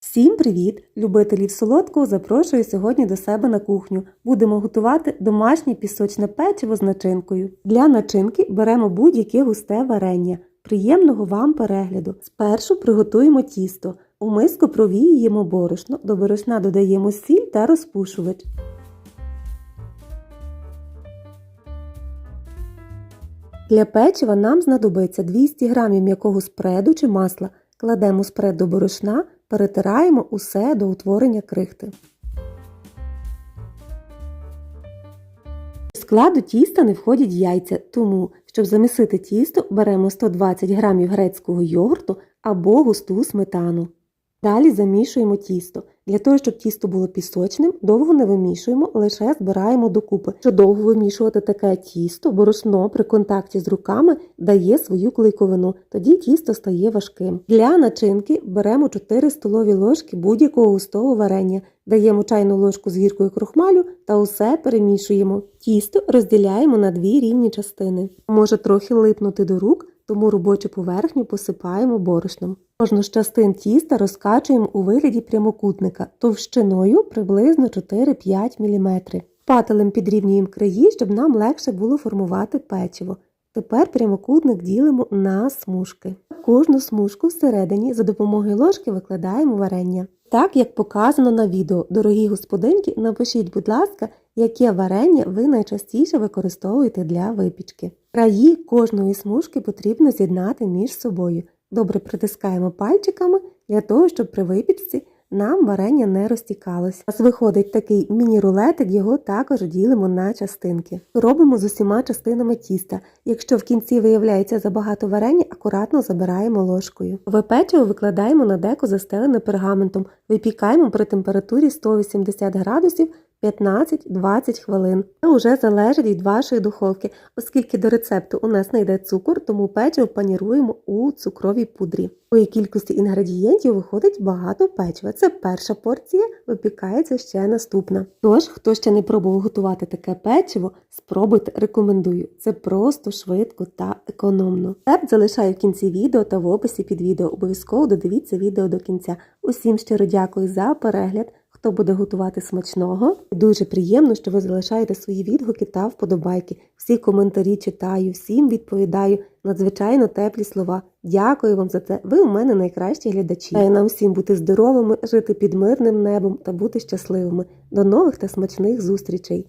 Всім привіт! Любителів солодкого запрошую сьогодні до себе на кухню. Будемо готувати домашнє пісочне печиво з начинкою. Для начинки беремо будь-яке густе варення. Приємного вам перегляду. Спершу приготуємо тісто. У миску провіюємо борошно, до борошна додаємо сіль та розпушувач. Для печива нам знадобиться 200 г м'якого спреду чи масла. Кладемо спред до борошна, перетираємо усе до утворення крихти. В складу тіста не входять яйця, тому, щоб замісити тісто, беремо 120 г грецького йогурту або густу сметану. Далі замішуємо тісто. Для того, щоб тісто було пісочним, довго не вимішуємо, лише збираємо докупи. Що довго вимішувати таке тісто, борошно при контакті з руками дає свою клейковину, тоді тісто стає важким. Для начинки беремо 4 столові ложки будь-якого густого варення, даємо чайну ложку з гіркою крохмалю та усе перемішуємо. Тісто розділяємо на дві рівні частини. Може трохи липнути до рук, тому робочу поверхню посипаємо борошном. Кожну з частин тіста розкачуємо у вигляді прямокутника товщиною приблизно 4-5 мм. Пателем підрівнюємо краї, щоб нам легше було формувати печиво. Тепер прямокутник ділимо на смужки. Кожну смужку всередині за допомогою ложки викладаємо варення. Так як показано на відео, дорогі господинки, напишіть, будь ласка, яке варення ви найчастіше використовуєте для випічки. Краї кожної смужки потрібно з'єднати між собою. Добре притискаємо пальчиками для того, щоб при випічці нам варення не розтікалось. У нас виходить такий міні-рулетик, його також ділимо на частинки. Робимо з усіма частинами тіста. Якщо в кінці виявляється забагато варення, акуратно забираємо ложкою. Випечиво викладаємо на деко застелене пергаментом, випікаємо при температурі 180 градусів 15-20 хвилин. Це вже залежить від вашої духовки, оскільки до рецепту у нас не йде цукор, тому печиво паніруємо у цукровій пудрі. У кількості інгредієнтів виходить багато печива. Це перша порція, випікається ще наступна. Тож, хто ще не пробував готувати таке печиво, спробуйте, рекомендую. Це просто швидко та економно. Рецепт залишаю в кінці відео та в описі під відео. Обов'язково додивіться відео до кінця. Усім щиро дякую за перегляд. Хто буде готувати смачного, дуже приємно, що ви залишаєте свої відгуки та вподобайки. Всі коментарі читаю, всім відповідаю. Надзвичайно теплі слова. Дякую вам за це. Ви у мене найкращі глядачі. Дай нам всім бути здоровими, жити під мирним небом та бути щасливими. До нових та смачних зустрічей!